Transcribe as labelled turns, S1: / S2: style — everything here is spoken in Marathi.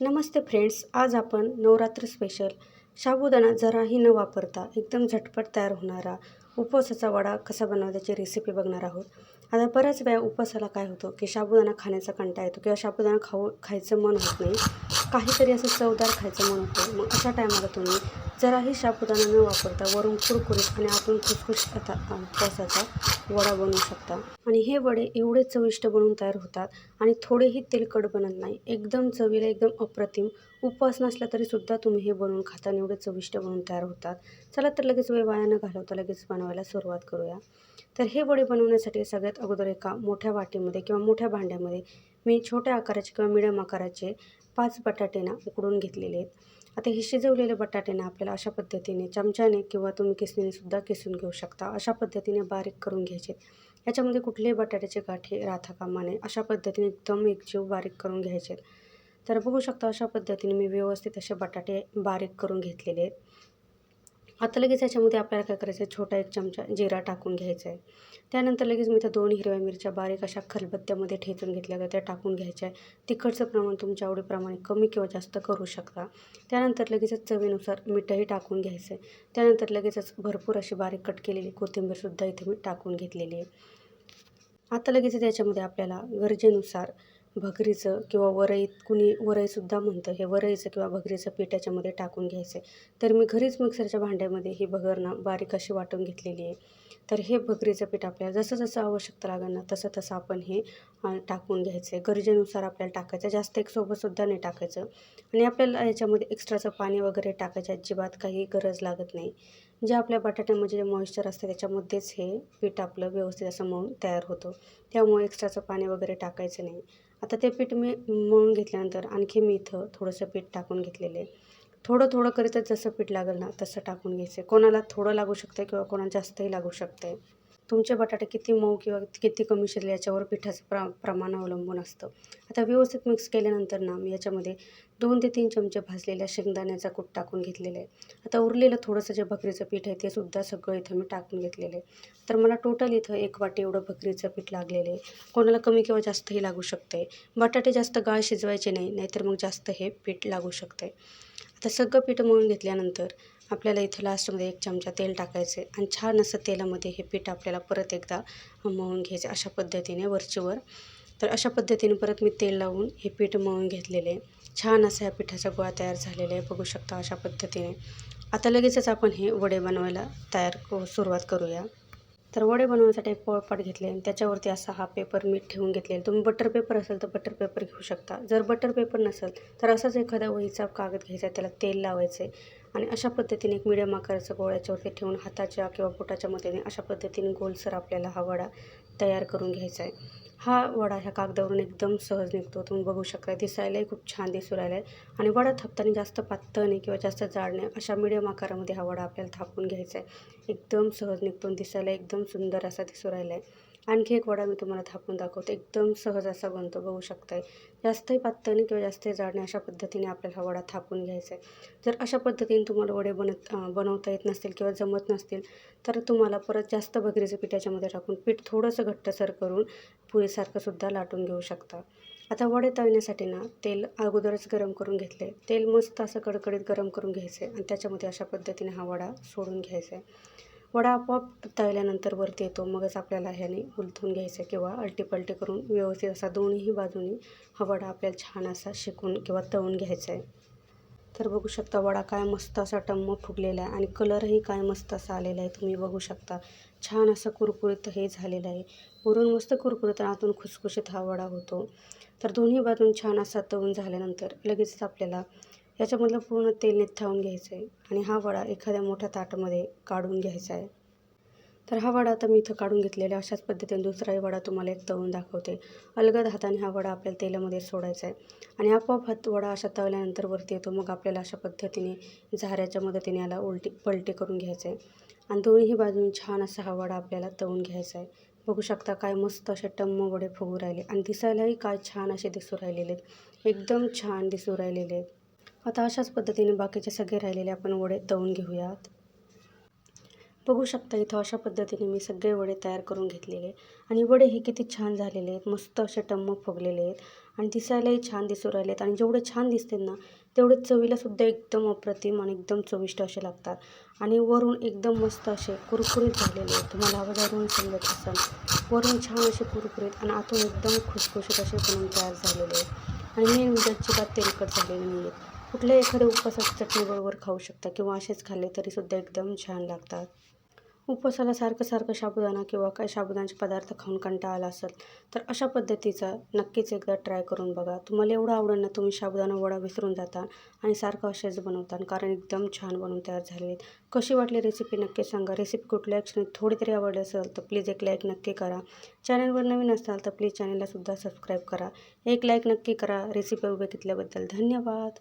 S1: नमस्ते फ्रेंड्स आज आपण नवरात्र स्पेशल साबुदाणा जराही न वापरता एकदम झटपट तयार होणारा उपवासाचा वडा कसा बनवायचा त्याची रेसिपी बघणार आहोत. आता बऱ्याच वेळा उपवासाला काय होतं की साबुदाणा खाण्याचा कंटा येतो किंवा साबुदाणा खाऊ खायचं मन होत नाही. काहीतरी असं चवदार खायचं मन होतं. मग अशा टायमाला तुम्ही जराही साबुदाणा न वापरता वरून कुरकुरीत आणि आपण खुसखुशीत आता अ, वडा बनवू शकता. आणि हे वडे एवढे चविष्ट बनवून तयार होतात आणि थोडेही तेलकट बनत नाही. एकदम चवीला एकदम अप्रतिम उपवास नसला तरी सुद्धा तुम्ही हे बनवून खाता आणि एवढे चविष्ट बनवून तयार होतात. चला तर लगेच वेळ वाया न घालवता लगेच बनवायला सुरुवात करूया. तर हे वडे बनवण्यासाठी सगळ्यात अगोदर एका मोठ्या वाटीमध्ये किंवा मोठ्या भांड्यामध्ये मी छोट्या आकाराचे किंवा मिडियम आकाराचे पाच बटाटे ना उकडून घेतलेले आहेत. आता हे शिजवलेले बटाटे ना आपल्याला अशा पद्धतीने चमच्याने किंवा तुम्ही किसणीने सुद्धा किसून घेऊ शकता. अशा पद्धतीने बारीक करून घ्यायचे याच्यामध्ये कुठलेही बटाट्याचे गाठी राहता कामा नये. अशा पद्धतीने एकदम एकजीव बारीक करून घ्यायचे तर बघू शकता अशा पद्धतीने मी व्यवस्थित असे बटाटे बारीक करून घेतलेले आहेत. आता लगेच याच्यामध्ये आपल्याला काय करायचं आहे? छोटा एक चमचा जिरा टाकून घ्यायचा आहे. त्यानंतर लगेच मी इथं दोन हिरव्या मिरच्या बारीक अशा खलबत्त्यामध्ये ठेचून घेतल्या होत्या त्या टाकून घ्यायच्या आहे. तिखटचं प्रमाण तुमच्या आवडीप्रमाणे कमी किंवा जास्त करू शकता. त्यानंतर लगेचच चवीनुसार मीठही टाकून घ्यायचं आहे. त्यानंतर लगेचच भरपूर अशी बारीक कट केलेली कोथिंबीरसुद्धा इथे मी टाकून घेतलेली आहे. आता लगेच त्याच्यामध्ये आपल्याला गरजेनुसार भगरीचं किंवा वरई कुणी वरईसुद्धा म्हणतं हे वरईचं किंवा भगरीचं पीठ याच्यामध्ये टाकून घ्यायचं. आहे तर मी घरीच मिक्सरच्या भांड्यामध्ये ही भगरनं बारीक अशी वाटून घेतलेली आहे. तर हे भगरीचं पीठ आपल्याला जसं जसं आवश्यकता लागेल ना तसं तसं आपण हे टाकून घ्यायचं. आहे गरजेनुसार आपल्याला टाकायचं. जास्त एक सोबतसुद्धा नाही टाकायचं. आणि आपल्याला याच्यामध्ये एक्स्ट्राचं पाणी वगैरे टाकायचं अजिबात काही गरज लागत नाही. जे आपल्या बटाट्यामध्ये जे मॉइश्चर असतं त्याच्यामध्येच हे पीठ आपलं व्यवस्थित असं मऊ तयार होतं. त्यामुळे एक्स्ट्राचं पाणी वगैरे टाकायचं नाही. आता ते पीठ मी मळून घेतल्यानंतर आणखी मी इथं थोडंसं पीठ टाकून घेतलेलं आहे. थोडं थोडं करीतच जसं पीठ लागेल ना तसं टाकून घ्यायचं आहे. कोणाला थोडं लागू शकतं किंवा कोणाला जास्तही लागू शकते तुमचे बटाटे किती मऊ किंवा किती कमी शिरले याच्यावर पिठाचं प्र प्रमाण अवलंबून असतं. आता व्यवस्थित मिक्स केल्यानंतर ना मी याच्यामध्ये दोन ते तीन चमचे भाजलेल्या शेंगदाण्याचा कूट टाकून घेतलेलं आहे. आता उरलेलं थोडंसं जे भकरीचं पीठ आहे ते सुद्धा सगळं इथं मी टाकून घेतलेलं आहे. तर मला टोटल इथं एक वाटी एवढं भकरीचं पीठ लागलेलं आहे. कोणाला कमी किंवा जास्तही लागू शकते बटाटे जास्त गाळ शिजवायचे नाही नाहीतर मग जास्त हे पीठ लागू शकते आता सगळं पीठ मळून घेतल्यानंतर आपल्याला इथं लास्टमध्ये एक चमचा तेल टाकायचं आहे आणि छान असं तेलामध्ये हे पीठ आपल्याला परत एकदा मळून घ्यायचं अशा पद्धतीने वरचीवर. तर अशा पद्धतीने परत मी तेल लावून हे पीठ मळून घेतलेले आहे. छान असं ह्या पिठाचा गोळा तयार झालेला आहे बघू शकता अशा पद्धतीने. आता लगेचच आपण हे वडे बनवायला तयार सुरुवात करूया. तर वडे बनवण्यासाठी एक पोळपाट घेतले आणि त्याच्यावरती असा हा पेपर मीठ ठेवून घेतलेला तुम्ही बटर पेपर असेल तर बटर पेपर घेऊ शकता. जर बटर पेपर नसेल तर असाच एखादा वहीचा कागद घ्यायचा त्याला तेल लावायचे आणि अशा पद्धतीने एक मिडियम आकाराचं गोळ याच्यावरती ठेवून हाताच्या किंवा बोटाच्या मदतीने अशा पद्धतीने गोलसर आपल्याला हा वडा तयार करून घ्यायचा आहे. हा वडा ह्या कागदावरून एकदम सहज निघतो. तुम्ही बघू शकता दिसायलाही खूप छान दिसू राहिला आहे आणि वडा थापताना जास्त पातळ नाही किंवा जास्त जाड नाही अशा मिडियम आकारामध्ये हा वडा आपल्याला थापून घ्यायचा आहे. एकदम सहज निघतो दिसायला एकदम सुंदर असा दिसू राहिला आहे आणखी एक वडा मी तुम्हाला थापून दाखवते. एकदम सहज असा बनतो बघू शकताय. जास्तही पातळ किंवा जास्तही जाडणे अशा पद्धतीने आपल्याला हा वडा थापून घ्यायचा आहे जर अशा पद्धतीने तुम्हाला वडे बनत बनवता येत नसतील किंवा जमत नसतील तर तुम्हाला परत जास्त भगरीचं पीठ याच्यामध्ये टाकून पीठ थोडंसं घट्टसर करून पुरीसारखंसुद्धा लाटून घेऊ शकता. आता वडे तळण्यासाठी ना तेल अगोदरच गरम करून घेतले तेल मस्त असं कडकडीत गरम करून घ्यायचं आहे आणि त्याच्यामध्ये अशा पद्धतीने हा वडा सोडून घ्यायचा आहे वडा आपोआप तळल्यानंतर वरती येतो. मगच आपल्याला ह्याने उलथून घ्यायचं आहे किंवा अलटीपलटी करून व्यवस्थित असा दोन्ही बाजूनी हा वडा आपल्याला छान असा शेकून किंवा तळून घ्यायचा आहे. तर बघू शकता वडा काय मस्त असा टम्म फुगलेला आहे आणि कलरही काय मस्त असा आलेला आहे. तुम्ही बघू शकता छान असं कुरकुरीत हे झालेलं आहे. वरून मस्त कुरकुरीत आतून खुसखुशीत हा वडा होतो. तर दोन्ही बाजून छान असा तळून झाल्यानंतर लगेचच आपल्याला याच्यामधलं पूर्ण तेल निथावून घ्यायचं आहे आणि हा वडा एखाद्या मोठ्या ताटामध्ये काढून घ्यायचा आहे तर हा वडा आता मी इथं काढून घेतलेला अशाच पद्धतीने दुसराही वडा तुम्हाला एक तळून दाखवते. अलगद हाताने हा वडा आपल्याला तेलामध्ये सोडायचा आहे आणि आपोआप हात वडा अशा तळल्यानंतर वरती येतो. मग आपल्याला अशा पद्धतीने झाऱ्याच्या मदतीने याला उलटी पलटी करून घ्यायचं आहे आणि दोन्ही बाजूनी छान असा हा वडा आपल्याला तळून घ्यायचा आहे बघू शकता काय मस्त असे टम्म वडे फुगू राहिले. आणि दिसायलाही काय छान असे दिसू राहिलेले. आहेत एकदम छान दिसू राहिलेले. आहेत आता अशाच पद्धतीने बाकीचे सगळे राहिलेले आपण वडे तळून घेऊयात. बघू शकता इथं अशा पद्धतीने मी सगळे वडे तयार करून घेतलेले आणि वडे हे किती छान झालेले आहेत. मस्त असे टम्म फुगलेले आहेत. आणि दिसायलाही छान दिसू राहिलेत आणि जेवढे छान दिसतात ना तेवढे चवीलासुद्धा एकदम अप्रतिम आणि एकदम चविष्ट असे लागतात. आणि वरून एकदम मस्त असे कुरकुरीत झालेले आहेत. तुम्हाला आवाजावरून समजत असेल. वरून छान असे कुरकुरीत आणि आतून एकदम खुसखुशीत असे बनवून तयार झालेले आहेत. आणि मेन म्हणजे अजिबात तेलकट झालेले नाही आहेत कुठल्याही एखाद्या उपवासाच्या चटणीबरोबर खाऊ शकता किंवा असेच खाल्ले तरीसुद्धा एकदम छान लागतात? उपवासाला सारखं सारखं साबुदाणा किंवा काही साबुदाण्याचे पदार्थ खाऊन कंटाळा आला असेल तर अशा पद्धतीचा नक्कीच एकदा ट्राय करून बघा. तुम्हाला एवढं आवडेल ना तुम्ही साबुदाणा वडा विसरून जाता आणि सारखं असेच बनवता कारण एकदम छान बनवून तयार झालेले कशी वाटली रेसिपी नक्की सांगा. रेसिपी कुठल्या क्षणी थोडी तरी आवडली असेल तर प्लीज एक लाईक नक्की करा. चॅनलवर नवीन असाल तर प्लीज चॅनलला सुद्धा सबस्क्राईब करा. एक लाईक नक्की करा. रेसिपी उभे घेतल्याबद्दल धन्यवाद.